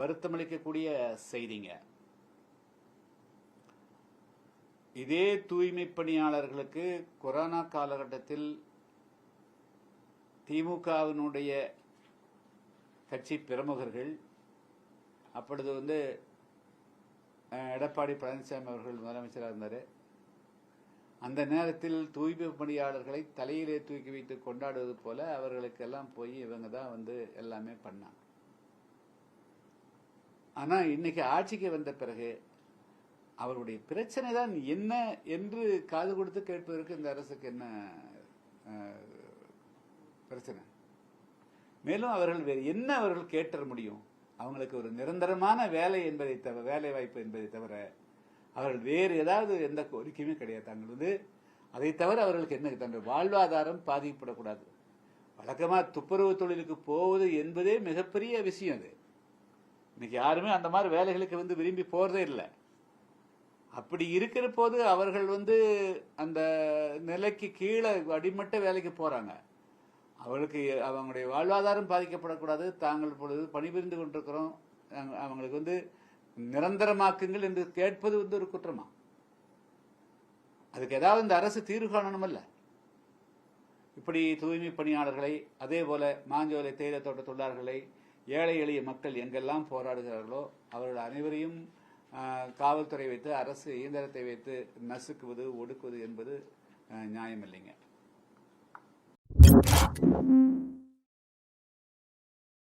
வருத்தமளிக்கக்கூடிய செய்திங்க. இதே தூய்மை பணியாளர்களுக்கு கொரோனா காலகட்டத்தில் திமுகவினுடைய கட்சி பிரமுகர்கள் அப்பொழுது வந்து அஹ், எடப்பாடி பழனிசாமி அவர்கள் முதலமைச்சராக இருந்தார். அந்த நேரத்தில் தூய்மை பணியாளர்களை தலையிலே தூக்கி வைத்து கொண்டாடுவது போல அவர்களுக்கெல்லாம் போய் இவங்க தான் வந்து எல்லாமே பண்ணாங்க. ஆனா இன்னைக்கு ஆட்சிக்கு வந்த பிறகு அவருடைய பிரச்சனை தான் என்ன என்று காது கொடுத்து கேட்பதற்கு இந்த அரசுக்கு என்ன பிரச்சனை? மேலும் அவர்கள் வேறு என்ன அவர்கள் கேட்டற முடியும்? அவங்களுக்கு ஒரு நிரந்தரமான வேலை என்பதை தவிர வேலை வாய்ப்பு என்பதை தவிர அவர்கள் வேறு ஏதாவது எந்த கோரிக்கையுமே கிடையாது. தாங்கள் வந்து அதை தவிர அவர்களுக்கு என்ன? தங்கள் வாழ்வாதாரம் பாதிக்கப்படக்கூடாது. வழக்கமாக துப்புரவு தொழிலுக்கு போவது என்பதே மிகப்பெரிய விஷயம் அது. இன்னைக்கு யாருமே அந்த மாதிரி வேலைகளுக்கு வந்து விரும்பி போறதே இல்லை. அப்படி இருக்கிற போது அவர்கள் வந்து அந்த நிலைக்கு கீழே அடிமட்ட வேலைக்கு போறாங்க. அவர்களுக்கு அவங்களுடைய வாழ்வாதாரம் பாதிக்கப்படக்கூடாது. தாங்கள் பொழுது பணிபுரிந்து கொண்டிருக்கிறோம். அவங்களுக்கு வந்து நிரந்தரமாக்குங்கள் என்று கேட்பது வந்து ஒரு குற்றமா? அதுக்கு ஏதாவது இந்த அரசு தீர்வு காணணுமல்ல? இப்படி தூய்மை பணியாளர்களை அதே போல மாஞ்சோலை தேயிலை தோட்ட தொழிலாளர்களை ஏழை எளிய மக்கள் எங்கெல்லாம் போராடுகிறார்களோ அவர்கள் அனைவரையும் காவல்துறை வைத்து அரசு இயந்திரத்தை வைத்து நசுக்குவது ஒடுக்குவது என்பது ஆ, நியாயமில்லைங்க.